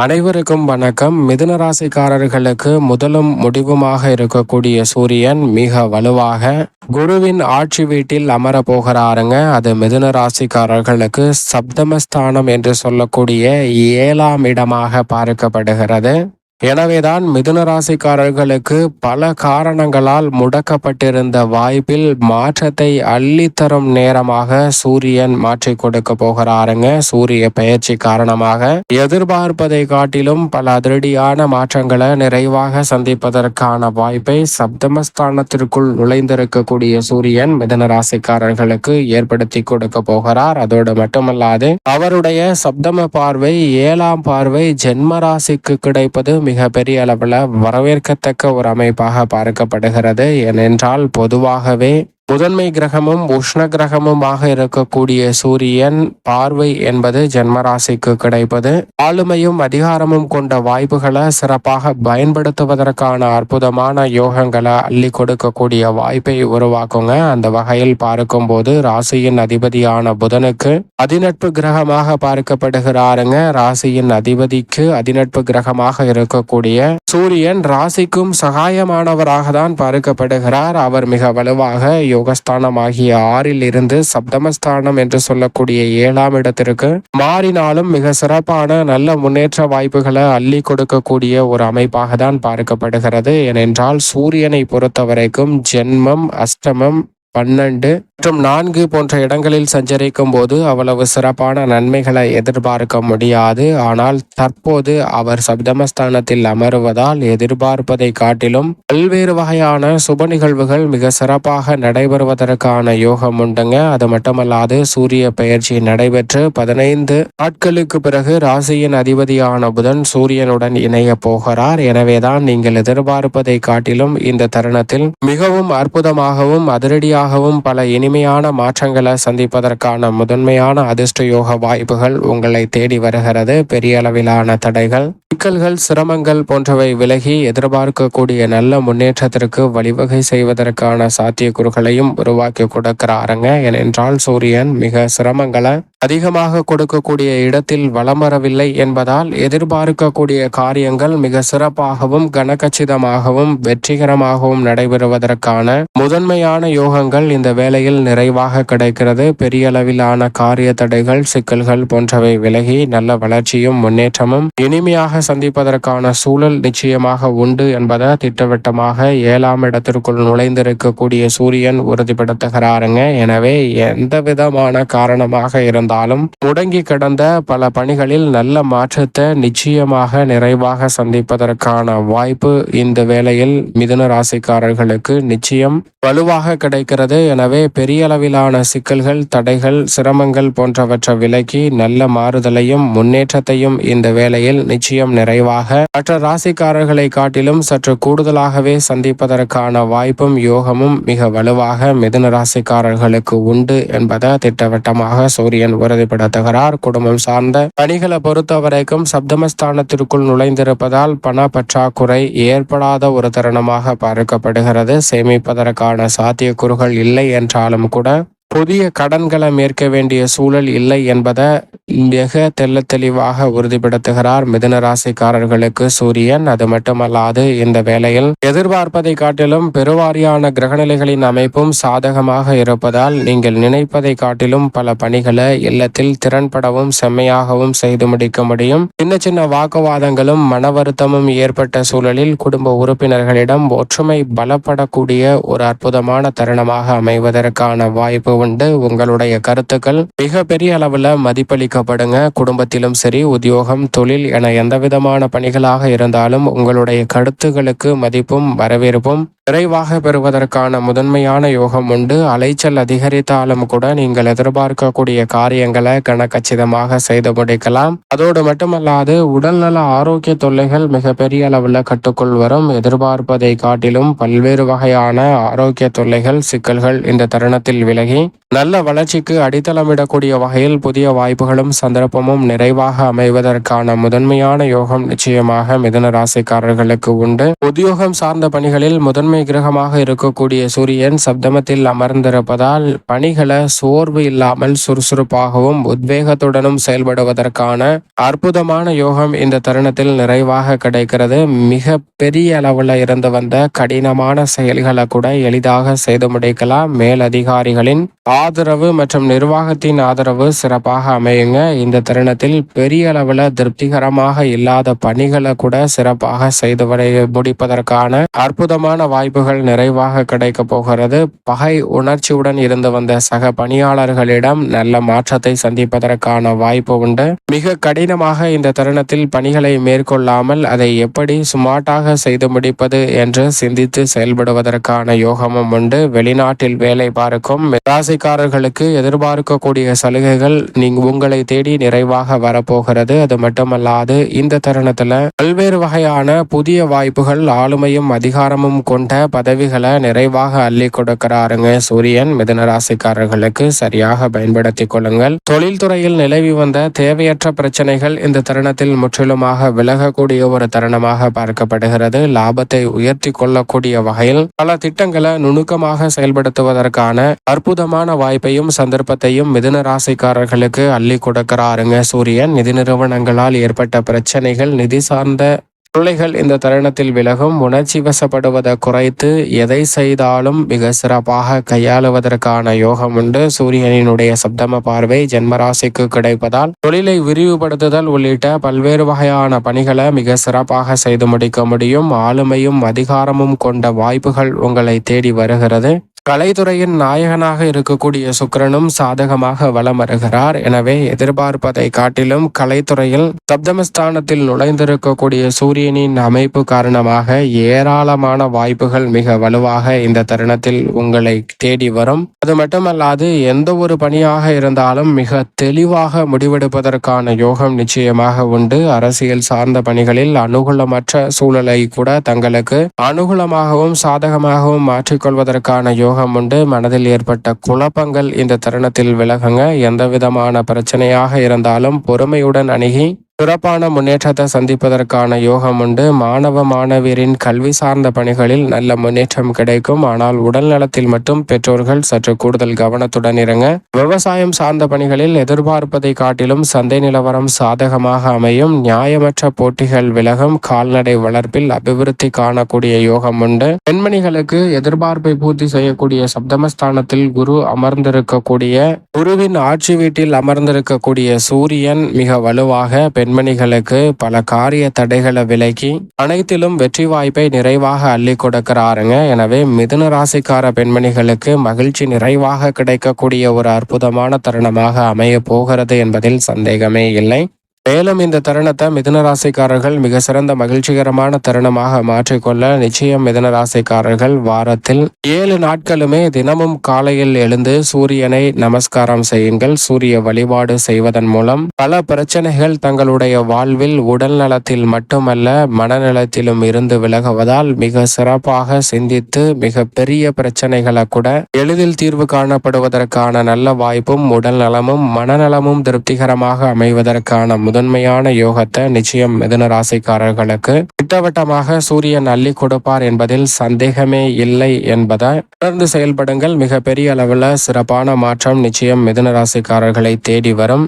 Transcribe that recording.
அனைவருக்கும் வணக்கம். மிதுன ராசிக்காரர்களுக்கு முதலும் முடிவுமாக இருக்கக்கூடிய சூரியன் மிக வலுவாக குருவின் ஆட்சி வீட்டில் அமர போகிறாருங்க. அது மிதுன ராசிக்காரர்களுக்கு சப்தமஸ்தானம் என்று சொல்லக்கூடிய ஏழாம் இடமாக பார்க்கப்படுகிறது. எனவேதான் மிதுன ராசிக்காரர்களுக்கு பல காரணங்களால் முடக்கப்பட்டிருந்த வாய்ப்பில் மாற்றத்தை அள்ளித்தரும் நேரமாக சூரியன் மாற்றி கொடுக்க போகிறாருங்க. சூரிய பயிற்சி காரணமாக எதிர்பார்ப்பதை காட்டிலும் பல அதிரடியான மாற்றங்களை நிறைவாக சந்திப்பதற்கான வாய்ப்பை சப்தமஸ்தானத்திற்குள் நுழைந்திருக்கக்கூடிய சூரியன் மிதன ராசிக்காரர்களுக்கு ஏற்படுத்தி கொடுக்க போகிறார். அதோடு மட்டுமல்லாது அவருடைய சப்தம பார்வை ஏழாம் பார்வை ஜென்ம ராசிக்கு கிடைப்பது மிக பெரிய அளவில் வரவேற்கத்தக்க ஒரு அமைப்பாக பார்க்கப்படுகிறது. ஏனென்றால் பொதுவாகவே முதன்மை கிரகமும் உஷ்ண கிரகமுமாக இருக்கக்கூடிய சூரியன் பார்வை என்பது ஜென்மராசிக்கு கிடைப்பது. ஆளுமையும் அதிகாரமும் கொண்ட வாய்ப்புகளை சிறப்பாக பயன்படுத்துவதற்கான அற்புதமான யோகங்களை அள்ளி கொடுக்கக்கூடிய வாய்ப்பை உருவாக்குங்க. அந்த வகையில் பார்க்கும் போது ராசியின் அதிபதியான புதனுக்கு அதிநட்பு கிரகமாக பார்க்கப்படுகிறாருங்க. ராசியின் அதிபதிக்கு அதிநட்பு கிரகமாக இருக்கக்கூடிய சூரியன் ராசிக்கும் சகாயமானவராக தான் பார்க்கப்படுகிறார். அவர் மிக வலுவாக யோகஸ்தானம் ஆகிய ஆறில் இருந்து சப்தமஸ்தானம் என்று சொல்லக்கூடிய ஏழாம் இடத்திற்கு மாறினாலும் மிக சிறப்பான நல்ல முன்னேற்ற வாய்ப்புகளை அள்ளி கொடுக்கக்கூடிய ஒரு அமைப்பாக தான் பார்க்கப்படுகிறது. ஏனென்றால் சூரியனை பொறுத்த வரைக்கும் ஜென்மம் அஷ்டமம் பன்னெண்டு மற்றும் நான்கு போன்ற இடங்களில் சஞ்சரிக்கும் போது அவ்வளவு சிறப்பான நன்மைகளை எதிர்பார்க்க முடியாது. ஆனால் தற்போது அவர் சப்தமஸ்தானத்தில் அமருவதால் எதிர்பார்ப்பதை காட்டிலும் பல்வேறு வகையான சுப நிகழ்வுகள் மிக சிறப்பாக நடைபெறுவதற்கான யோகம் உண்டுங்க. அது மட்டுமல்லாது சூரிய பயிற்சி நடைபெற்று பதினைந்து நாட்களுக்கு பிறகு ராசியின் அதிபதியான புதன் சூரியனுடன் இணைய போகிறார். எனவேதான் நீங்கள் எதிர்பார்ப்பதை காட்டிலும் இந்த தருணத்தில் மிகவும் அற்புதமாகவும் அதிரடியாக அதிரடியாகவும் பல இனிமையான மாற்றங்களை சந்திப்பதற்கான முதன்மையான அதிர்ஷ்ட யோக வாய்ப்புகள் உங்களை தேடி வருகிறது. பெரிய அளவிலான தடைகள் சிக்கல்கள் சிரமங்கள் போன்றவை விலகி எதிர்பார்க்கக்கூடிய நல்ல முன்னேற்றத்திற்கு வழிவகை செய்வதற்கான சாத்தியக்கூறுகளையும் உருவாக்கி கொடுக்கிறாருங்க. ஏனென்றால் சூரியன் மிக சிரமங்களை அதிகமாக கொடுக்கக்கூடிய இடத்தில் வளம் வரவில்லை என்பதால் எதிர்பார்க்கக்கூடிய காரியங்கள் மிக சிறப்பாகவும் கனகச்சிதமாகவும் வெற்றிகரமாகவும் நடைபெறுவதற்கான முதன்மையான யோகங்கள் இந்த வேலையில் நிறைவாக கிடைக்கிறது. பெரிய அளவிலான காரிய தடைகள் சிக்கல்கள் போன்றவை விலகி நல்ல வளர்ச்சியும் முன்னேற்றமும் இனிமையாக சந்திப்பதற்கான சூழல் நிச்சயமாக உண்டு என்பதை திட்டவட்டமாக ஏழாம் இடத்திற்குள் நுழைந்திருக்கக்கூடிய சூரியன் உறுதிப்படுத்துகிறாருங்க. எனவே எந்த விதமான காரணமாக இருந்தாலும் முடங்கி கிடந்த பல பணிகளில் நல்ல மாற்றத்தை நிச்சயமாக நிறைவாக சந்திப்பதற்கான வாய்ப்பு இந்த வேளையில் மிதுன ராசிக்காரர்களுக்கு நிச்சயம் வலுவாக கிடைக்கிறது. எனவே பெரிய அளவிலான சிக்கல்கள் தடைகள் சிரமங்கள் போன்றவற்றை விலக்கி நல்ல மாறுதலையும் முன்னேற்றத்தையும் இந்த வேளையில் நிச்சயம் நிறைவாக மற்ற ராசிக்காரர்களை காட்டிலும் சற்று கூடுதலாகவே சந்திப்பதற்கான வாய்ப்பும் யோகமும் மிக வலுவாக மிதுன ராசிக்காரர்களுக்கு உண்டு என்பதை திட்டவட்டமாக சூரியன் உறுதிப்படுத்துகிறார். குடும்பம் சார்ந்த பணிகளை பொறுத்த வரைக்கும் சப்தமஸ்தானத்திற்குள் நுழைந்திருப்பதால் பண பற்றாக்குறை ஏற்படாத ஒரு தருணமாக பார்க்கப்படுகிறது. சேமிப்பதற்கான சாத்தியக்கூறுகள் இல்லை என்றாலும் கூட புதிய கடன்களை மேற்க வேண்டிய சூழல் இல்லை என்பதை மிக தெல்ல தெளிவாக உறுதிப்படுத்துகிறார் மிதுன ராசிக்காரர்களுக்கு சூரியன். அது மட்டுமல்லாது இந்த வேளையில் எதிர்பார்ப்பதை காட்டிலும் பெருவாரியான கிரகநிலைகளின் அமைப்பும் சாதகமாக இருப்பதால் நீங்கள் நினைப்பதை காட்டிலும் பல பணிகளை இல்லத்தில் திறன்படவும் செம்மையாகவும் செய்து முடிக்க முடியும். சின்ன சின்ன வாக்குவாதங்களும் மன வருத்தமும் ஏற்பட்ட சூழலில் குடும்ப உறுப்பினர்களிடம் ஒற்றுமை பலப்படக்கூடிய ஒரு அற்புதமான தருணமாக அமைவதற்கான வாய்ப்பு உண்டு உங்களுடைய கருத்துக்கள் மிக பெரிய அளவில் மதிப்பளிக்கப்படுங்க. குடும்பத்திலும் சரி உத்தியோகம் தொழில் என எந்த விதமான பணிகளாக இருந்தாலும் உங்களுடைய கருத்துகளுக்கு மதிப்பும் வரவேற்பும் விரைவாக பெறுவதற்கான முதன்மையான யோகம் உண்டு. அலைச்சல் அதிகரித்தாலும் கூட நீங்கள் எதிர்பார்க்கக்கூடிய காரியங்களை கனக்கச்சிதமாக செய்து முடிக்கலாம். அதோடு மட்டுமல்லாது உடல்நல ஆரோக்கிய தொல்லைகள் மிக பெரிய அளவில் கட்டுக்குள் வரும். எதிர்பார்ப்பதை காட்டிலும் பல்வேறு வகையான ஆரோக்கிய தொல்லைகள் சிக்கல்கள் இந்த தருணத்தில் விலகி நல்ல வளர்ச்சிக்கு அடித்தளமிடக்கூடிய வகையில் புதிய வாய்ப்புகளும் சந்தர்ப்பமும் நிறைவாக அமைவதற்கான முதன்மையான யோகம் நிச்சயமாக மிதுன ராசிக்காரர்களுக்கு உண்டு. உத்தியோகம் சார்ந்த பணிகளில் முதன்மை கிரகமாக இருக்கக்கூடிய சூரியன் சப்தமத்தில் அமர்ந்திருப்பதால் பணிகளை சோர்வு இல்லாமல் சுறுசுறுப்பாகவும் உத்வேகத்துடனும் செயல்படுவதற்கான அற்புதமான யோகம் இந்த தருணத்தில் நிறைவாக கிடைக்கிறது. மிக பெரிய அளவுல இருந்து வந்த கடினமான செயல்களை கூட எளிதாக செய்து முடிக்கலாம். மேலதிகாரிகளின் ஆதரவு மற்றும் நிர்வாகத்தின் ஆதரவு சிறப்பாக அமையுங்க. இந்த தருணத்தில் பெரிய அளவுல திருப்திகரமாக இல்லாத பணிகளை கூட சிறப்பாக செய்து வரை முடிப்பதற்கான அற்புதமான வாய்ப்புகள் நிறைவாக கிடைக்க போகிறது. பகை உணர்ச்சியுடன் இருந்து வந்த சக பணியாளர்களிடம் நல்ல மாற்றத்தை சந்திப்பதற்கான வாய்ப்பு உண்டு. மிக கடினமாக இந்த தருணத்தில் பணிகளை மேற்கொள்ளாமல் அதை எப்படி சுமார்ட்டாக செய்து முடிப்பது என்று சிந்தித்து செயல்படுவதற்கான யோகமும் உண்டு. வெளிநாட்டில் வேலை பார்க்கும் ராசிக்காரர்களுக்கு எதிர்பார்க்கக்கூடிய சலுகைகள் நீங்க உங்களை தேடி நிறைவாக வரப்போகிறது. அது மட்டுமல்லாது இந்த தருணத்துல பல்வேறு வகையான புதிய வாய்ப்புகள் ஆளுமையும் அதிகாரமும் கொண்ட பதவிகளை நிறைவாக அள்ளி கொடுக்கிறாருங்க. சூரியன் மிதன ராசிக்காரர்களுக்கு சரியாக பயன்படுத்திக் கொள்ளுங்கள். தொழில்துறையில் நிலவி வந்த தேவையற்ற பிரச்சனைகள் இந்த தருணத்தில் முற்றிலுமாக விலகக்கூடிய ஒரு தருணமாக பார்க்கப்படுகிறது. லாபத்தை உயர்த்தி கொள்ளக்கூடிய வகையில் பல திட்டங்களை நுணுக்கமாக செயல்படுத்துவதற்கான அற்புதமான வாய்ப்பையும் சந்தர்ப்பத்தையும் மிதுன ராசிக்காரர்களுக்கு அள்ளி கொடுக்கிறாருங்க சூரியன். நிதி நிறுவனங்களால் ஏற்பட்ட பிரச்சனைகள் நிதி சார்ந்த தொல்லைகள் இந்த தருணத்தில் விலகும். உணர்ச்சி வசப்படுவதை குறைத்து எதை செய்தாலும் மிக சிறப்பாக கையாளுவதற்கான யோகம் உண்டு. சூரியனினுடைய சப்தம பார்வை ஜென்மராசிக்கு கிடைப்பதால் தொழிலை விரிவுபடுத்துதல் உள்ளிட்ட பல்வேறு வகையான பணிகளை மிக சிறப்பாக செய்து முடிக்க முடியும். ஆளுமையும் அதிகாரமும் கொண்ட வாய்ப்புகள் உங்களை தேடி வருகிறது. கலைத்துறையின் நாயகனாக இருக்கக்கூடிய சுக்கிரனும் சாதகமாக வலம் வருகிறார் எனவே எதிர்பார்ப்பதை காட்டிலும் கலைத்துறையில் சப்தமஸ்தானத்தில் நுழைந்திருக்கக்கூடிய சூரியனின் அமைப்பு காரணமாக ஏராளமான வாய்ப்புகள் மிக வலுவாக இந்த தருணத்தில் உங்களை தேடி வரும். அது மட்டுமல்லாது எந்த ஒரு பணியாக இருந்தாலும் மிக தெளிவாக முடிவெடுப்பதற்கான யோகம் நிச்சயமாக உண்டு. அரசியல் சார்ந்த பணிகளில் அனுகூலமற்ற சூழலை கூட தங்களுக்கு அனுகூலமாகவும் சாதகமாகவும் மாற்றிக்கொள்வதற்கான யோகம் உண்டு. மனதில் ஏற்பட்ட குழப்பங்கள் இந்த தருணத்தில் விலகுங்க. எந்த விதமான பிரச்சனையாக இருந்தாலும் பொறுமையுடன் அணுகி சிறப்பான முன்னேற்றத்தை சந்திப்பதற்கான யோகம் உண்டு. மாணவ மாணவியரின் கல்வி சார்ந்த பணிகளில் நல்ல முன்னேற்றம் கிடைக்கும். ஆனால் உடல் நலத்தில் மட்டும் பெற்றோர்கள் சற்று கூடுதல் கவனத்துடன் இருங்க. விவசாயம் சார்ந்த பணிகளில் எதிர்பார்ப்பதை காட்டிலும் சந்தை நிலவரம் சாதகமாக அமையும். நியாயமற்ற போட்டிகள் விலகும். கால்நடை வளர்ப்பில் அபிவிருத்தி காணக்கூடிய யோகம் உண்டு. பெண்மணிகளுக்கு எதிர்பார்ப்பை பூர்த்தி செய்யக்கூடிய சப்தமஸ்தானத்தில் குரு அமர்ந்திருக்கக்கூடிய குருவின் ஆட்சி வீட்டில் அமர்ந்திருக்கக்கூடிய சூரியன் மிக வலுவாக பெண் பெண்மணிகளுக்கு பல காரிய தடைகளை விலக்கி அனைத்திலும் வெற்றி வாய்ப்பை நிறைவாக அள்ளி கொடுக்கிறாருங்க. எனவே மிதுன ராசிக்கார பெண்மணிகளுக்கு மகிழ்ச்சி நிறைவாக கிடைக்கக்கூடிய ஒரு அற்புதமான தருணமாக அமைய போகிறது என்பதில் சந்தேகமே இல்லை. மேலும் இந்த தருணத்தை மிதனராசிக்காரர்கள் மிக சிறந்த மகிழ்ச்சிகரமான தருணமாக மாற்றிக்கொள்ள நிச்சயம் மிதுனராசிக்காரர்கள் வாரத்தில் ஏழு நாட்களுமே தினமும் காலையில் எழுந்து சூரியனை நமஸ்காரம் செய்யுங்கள். சூரிய வழிபாடு செய்வதன் மூலம் பல பிரச்சனைகள் தங்களுடைய வாழ்வில் உடல் நலத்தில் மட்டுமல்ல மனநலத்திலும் இருந்து விலகுவதால் மிக சிறப்பாக சிந்தித்து மிக பெரிய பிரச்சனைகளை கூட எளிதில் தீர்வு காணப்படுவதற்கான நல்ல வாய்ப்பும் உடல் நலமும் மனநலமும் திருப்திகரமாக அமைவதற்கான முதன்மையான யோகத்தை நிச்சயம் மிதன ராசிக்காரர்களுக்கு திட்டவட்டமாக சூரியன் அள்ளி கொடுப்பார் என்பதில் சந்தேகமே இல்லை என்பதை தொடர்ந்து செயல்படுங்கள். மிக பெரிய அளவில் சிறப்பான மாற்றம் நிச்சயம் மிதன ராசிக்காரர்களை தேடி வரும்.